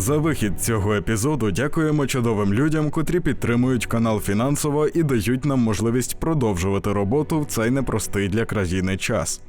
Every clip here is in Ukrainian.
За вихід цього епізоду дякуємо чудовим людям, котрі підтримують канал фінансово і дають нам можливість продовжувати роботу в цей непростий для країни час.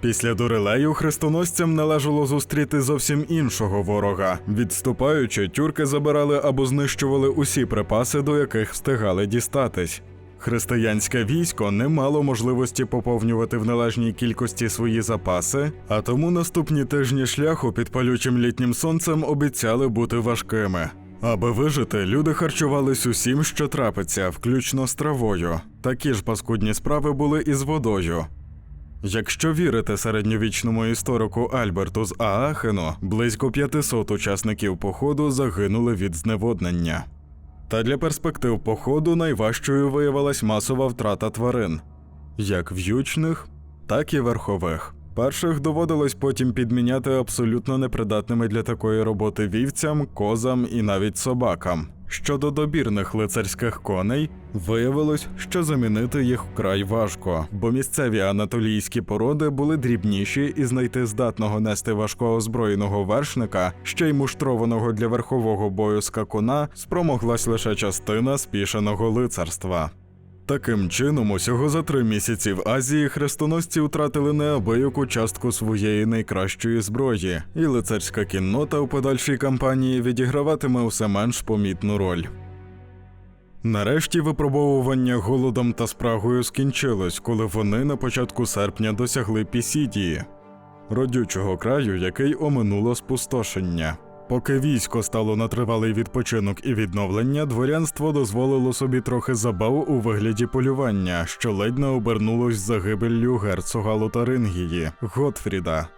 Після дурелею хрестоносцям належало зустріти зовсім іншого ворога. Відступаючи, тюрки забирали або знищували усі припаси, до яких встигали дістатись. Християнське військо не мало можливості поповнювати в належній кількості свої запаси, а тому наступні тижні шляху під палючим літнім сонцем обіцяли бути важкими. Аби вижити, люди харчувались усім, що трапиться, включно з травою. Такі ж паскудні справи були і з водою. Якщо вірити середньовічному історику Альберту з Аахену, близько 500 учасників походу загинули від зневоднення. Та для перспектив походу найважчою виявилась масова втрата тварин, як в'ючних, так і верхових. Перших доводилось потім підміняти абсолютно непридатними для такої роботи вівцям, козам і навіть собакам. Щодо добірних лицарських коней, виявилось, що замінити їх вкрай важко, бо місцеві анатолійські породи були дрібніші і знайти здатного нести важкоозброєного вершника, ще й муштрованого для верхового бою скакуна, спромоглась лише частина спішаного лицарства. Таким чином, усього за три місяці в Азії хрестоносці втратили неабияку частку своєї найкращої зброї, і лицарська кіннота у подальшій кампанії відіграватиме усе менш помітну роль. Нарешті випробовування голодом та спрагою скінчилось, коли вони на початку серпня досягли Пісідії, родючого краю, який оминуло спустошення. Поки військо стало на тривалий відпочинок і відновлення, дворянство дозволило собі трохи забав у вигляді полювання, що ледь не обернулось загибеллю герцога Лотарингії Готфріда.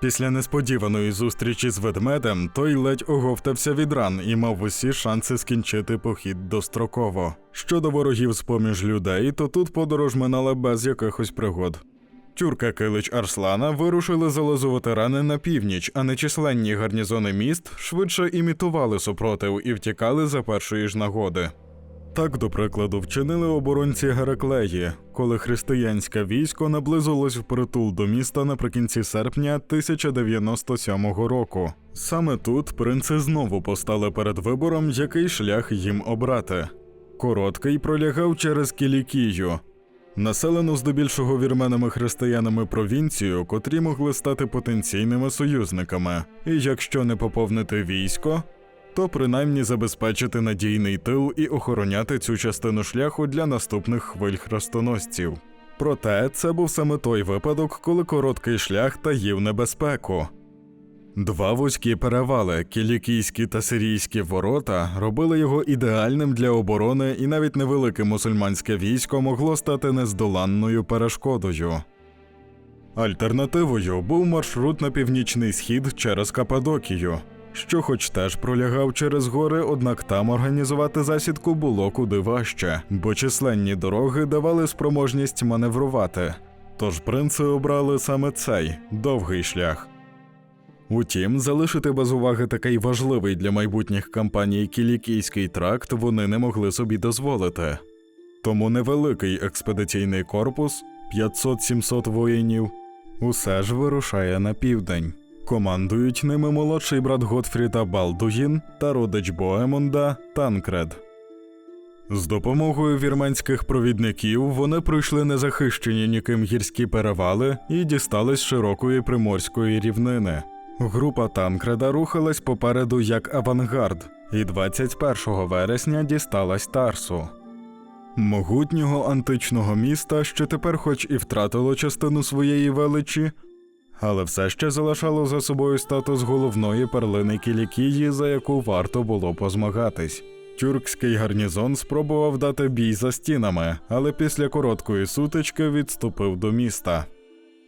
Після несподіваної зустрічі з ведмедем той ледь оговтався від ран і мав усі шанси скінчити похід достроково. Щодо ворогів з поміж людей, то тут подорож минала без якихось пригод. Тюрка Килич Арслана вирушили залазувати рани на північ, а нечисленні гарнізони міст швидше імітували супротив і втікали за першої ж нагоди. Так, до прикладу, вчинили оборонці Гераклеї, коли християнське військо наблизилось впритул до міста наприкінці серпня 1097 року. Саме тут принци знову постали перед вибором, який шлях їм обрати. Короткий пролягав через Кілікію, населену здебільшого вірменами християнами провінцію, котрі могли стати потенційними союзниками, і якщо не поповнити військо, то принаймні забезпечити надійний тил і охороняти цю частину шляху для наступних хвиль хрестоносців. Проте це був саме той випадок, коли короткий шлях таїв небезпеку. Два вузькі перевали, кілікійські та сирійські ворота, робили його ідеальним для оборони, і навіть невелике мусульманське військо могло стати нездоланною перешкодою. Альтернативою був маршрут на північний схід через Кападокію, що, хоч теж пролягав через гори, однак там організувати засідку було куди важче, бо численні дороги давали спроможність маневрувати. Тож принци обрали саме цей довгий шлях. Утім, залишити без уваги такий важливий для майбутніх кампаній Кілікійський тракт вони не могли собі дозволити. Тому невеликий експедиційний корпус 500-700 воїнів усе ж вирушає на південь. Командують ними молодший брат Готфріда Балдуїн та родич Боемонда Танкред. З допомогою вірменських провідників вони пройшли незахищені ніким гірські перевали і дістались широкої приморської рівнини. Група Танкреда рухалась попереду як авангард, і 21 вересня дісталась Тарсу. Могутнього античного міста, що тепер, хоч і втратило частину своєї величі, але все ще залишало за собою статус головної перлини Кілікії, за яку варто було позмагатись. Тюркський гарнізон спробував дати бій за стінами, але після короткої сутички відступив до міста.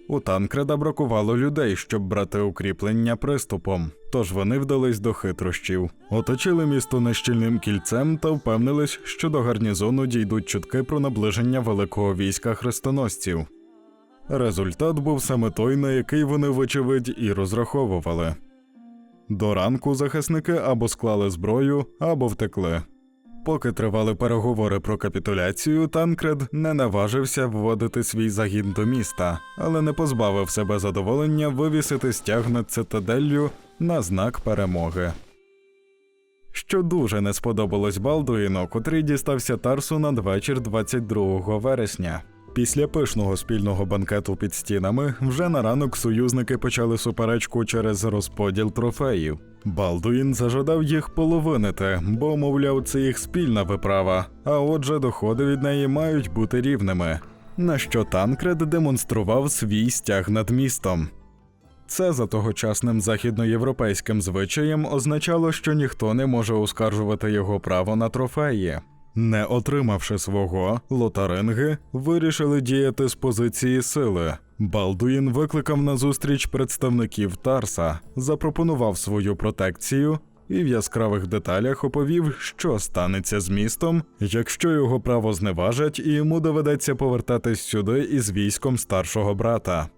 У Танкреда бракувало людей, щоб брати укріплення приступом, тож вони вдались до хитрощів, оточили місто нещільним кільцем та впевнились, що до гарнізону дійдуть чутки про наближення великого війська хрестоносців. Результат був саме той, на який вони, вочевидь, і розраховували. До ранку захисники або склали зброю, або втекли. Поки тривали переговори про капітуляцію, Танкред не наважився вводити свій загін до міста, але не позбавив себе задоволення вивісити стяг над цитаделлю на знак перемоги. Що дуже не сподобалось Балдуїну, котрий дістався Тарсу надвечір 22 вересня. Після пишного спільного банкету під стінами вже на ранок союзники почали суперечку через розподіл трофеїв. Балдуїн зажадав їх половинити, бо, мовляв, це їх спільна виправа, а отже, доходи від неї мають бути рівними. На що Танкред демонстрував свій стяг над містом. Це за тогочасним західноєвропейським звичаєм означало, що ніхто не може оскаржувати його право на трофеї. Не отримавши свого, лотаринги вирішили діяти з позиції сили. Балдуїн викликав на зустріч представників Тарса, запропонував свою протекцію і в яскравих деталях оповів, що станеться з містом, якщо його право зневажать, і йому доведеться повертатись сюди із військом старшого брата.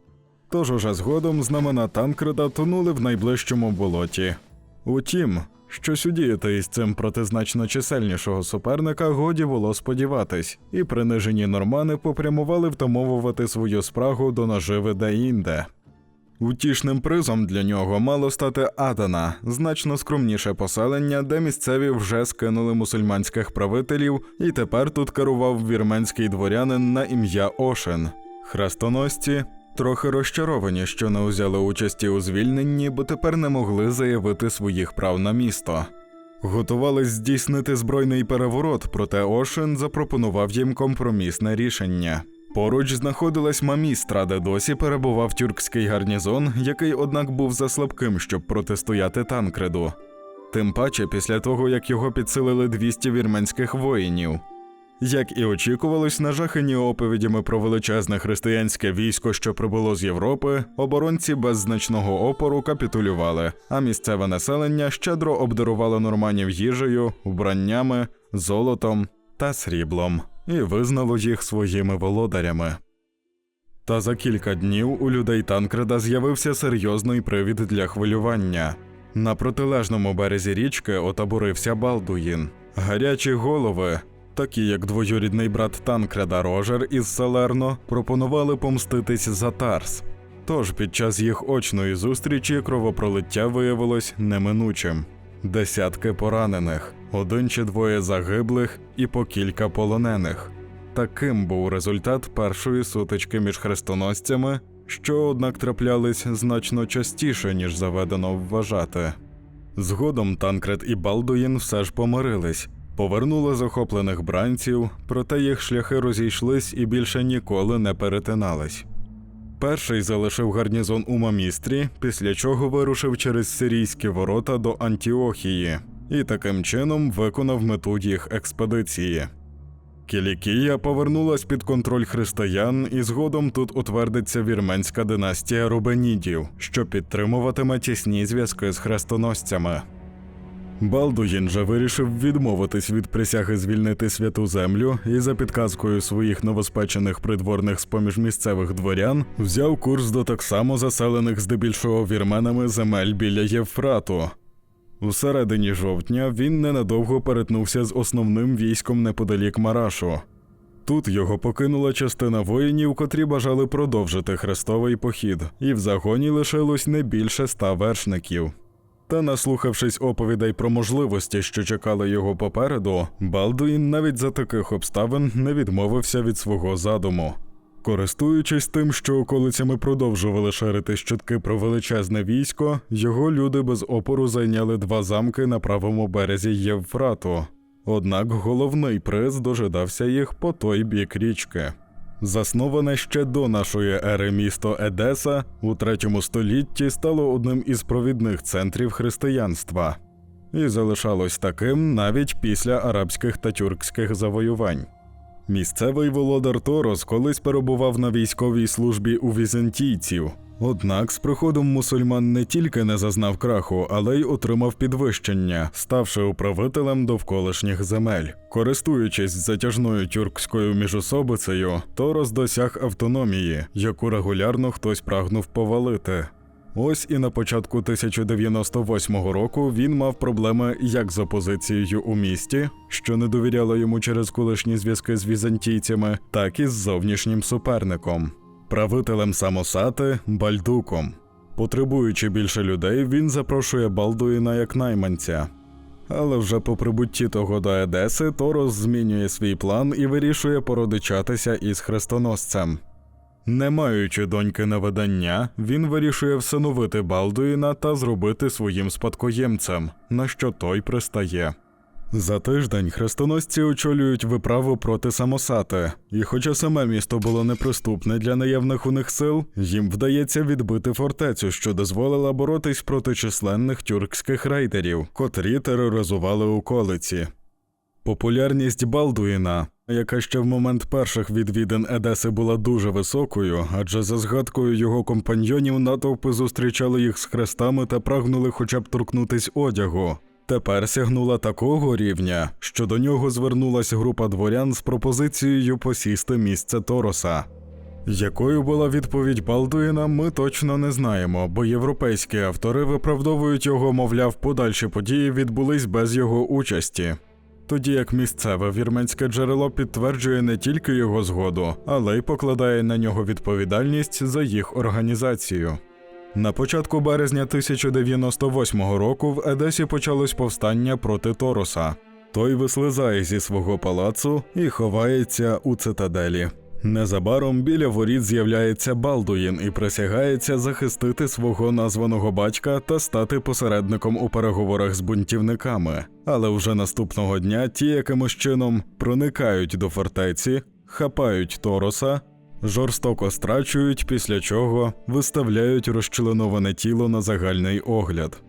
Тож уже згодом знамена Танкреда тонули в найближчому болоті. Утім, щось удіяти із цим проти значно чисельнішого суперника годі було сподіватись, і принижені нормани попрямували втамовувати свою спрагу до наживи де-інде. Утішним призом для нього мало стати Адана, значно скромніше поселення, де місцеві вже скинули мусульманських правителів, і тепер тут керував вірменський дворянин на ім'я Ошен. Хрестоносці трохи розчаровані, що не узяли участі у звільненні, бо тепер не могли заявити своїх прав на місто. Готувались здійснити збройний переворот, проте Ошен запропонував їм компромісне рішення. Поруч знаходилась мамістра, де досі перебував тюркський гарнізон, який, однак, був заслабким, щоб протистояти танкреду. Тим паче після того, як його підсилили 200 вірменських воїнів. Як і очікувалось, нажахані оповідями про величезне християнське військо, що прибуло з Європи, оборонці без значного опору капітулювали, а місцеве населення щедро обдарувало норманів їжею, вбраннями, золотом та сріблом і визнало їх своїми володарями. Та за кілька днів у людей Танкреда з'явився серйозний привід для хвилювання. На протилежному березі річки отаборився Балдуїн. Гарячі голови, такі як двоюрідний брат Танкреда Рожер із Салерно, пропонували помститись за Тарс. Тож під час їх очної зустрічі кровопролиття виявилось неминучим. Десятки поранених, один чи двоє загиблих і по кілька полонених. Таким був результат першої сутички між хрестоносцями, що, однак, траплялись значно частіше, ніж заведено вважати. Згодом Танкред і Балдуїн все ж помирились, повернули захоплених бранців, проте їх шляхи розійшлись і більше ніколи не перетинались. Перший залишив гарнізон у Мамістрі, після чого вирушив через сирійські ворота до Антіохії і таким чином виконав мету їх експедиції. Кілікія повернулась під контроль християн, і згодом тут утвердиться вірменська династія Рубенідів, що підтримуватиме тісні зв'язки з хрестоносцями. Балдуїн же вирішив відмовитись від присяги звільнити святу землю і за підказкою своїх новоспечених придворних з поміж місцевих дворян взяв курс до так само заселених здебільшого вірменами земель біля Євфрату. У середині жовтня він ненадовго перетнувся з основним військом неподалік Марашу. Тут його покинула частина воїнів, котрі бажали продовжити хрестовий похід, і в загоні лишилось не більше ста вершників. Та, наслухавшись оповідей про можливості, що чекали його попереду, Балдуїн навіть за таких обставин не відмовився від свого задуму. Користуючись тим, що околицями продовжували ширити чутки про величезне військо, його люди без опору зайняли два замки на правому березі Євфрату. Однак головний приз дожидався їх по той бік річки. Засноване ще до нашої ери місто Едеса у третьому столітті стало одним із провідних центрів християнства і залишалось таким навіть після арабських та тюркських завоювань. Місцевий володар Торос колись перебував на військовій службі у візантійців. Однак з приходом мусульман не тільки не зазнав краху, але й отримав підвищення, ставши управителем довколишніх земель. Користуючись затяжною тюркською міжособицею, Торос досяг автономії, яку регулярно хтось прагнув повалити. Ось і на початку 1098 року він мав проблеми як з опозицією у місті, що не довіряло йому через колишні зв'язки з візантійцями, так і з зовнішнім суперником, правителем Самосати Бальдуком. Потребуючи більше людей, він запрошує Балдуїна як найманця. Але вже по прибутті того до Едеси Торос змінює свій план і вирішує породичатися із хрестоносцем. Не маючи доньки на видання, він вирішує всиновити Балдуїна та зробити своїм спадкоємцем, на що той пристає. За тиждень хрестоносці очолюють виправу проти самосати, і хоча саме місто було неприступне для наявних у них сил, їм вдається відбити фортецю, що дозволила боротись проти численних тюркських рейдерів, котрі тероризували околиці. Популярність Балдуїна, яка ще в момент перших відвідин Едеси була дуже високою, адже за згадкою його компаньйонів натовпи зустрічали їх з хрестами та прагнули хоча б торкнутись одягу. Тепер сягнула такого рівня, що до нього звернулась група дворян з пропозицією посісти місце Тороса. Якою була відповідь Балдуїна, ми точно не знаємо, бо європейські автори виправдовують його, мовляв, подальші події відбулись без його участі. Тоді як місцеве вірменське джерело підтверджує не тільки його згоду, але й покладає на нього відповідальність за їх організацію. На початку березня 1098 року в Едесі почалось повстання проти Тороса. Той вислизає зі свого палацу і ховається у цитаделі. Незабаром біля воріт з'являється Балдуїн і присягається захистити свого названого батька та стати посередником у переговорах з бунтівниками. Але вже наступного дня ті якимось чином проникають до фортеці, хапають Тороса, жорстоко страчують, після чого виставляють розчленоване тіло на загальний огляд.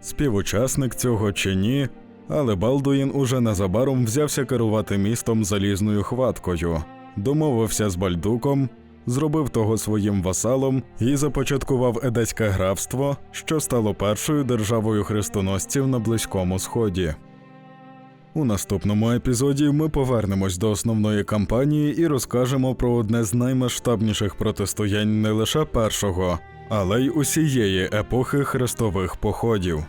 Співучасник цього чи ні, але Балдуїн уже незабаром взявся керувати містом залізною хваткою, домовився з Бальдуком, зробив того своїм васалом і започаткував Едеське графство, що стало першою державою хрестоносців на Близькому Сході. У наступному епізоді ми повернемось до основної кампанії і розкажемо про одне з наймасштабніших протистоянь не лише першого, але й усієї епохи хрестових походів.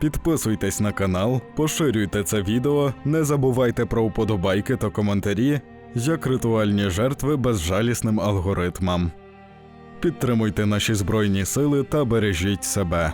Підписуйтесь на канал, поширюйте це відео, не забувайте про вподобайки та коментарі, як ритуальні жертви безжалісним алгоритмам. Підтримуйте наші збройні сили та бережіть себе.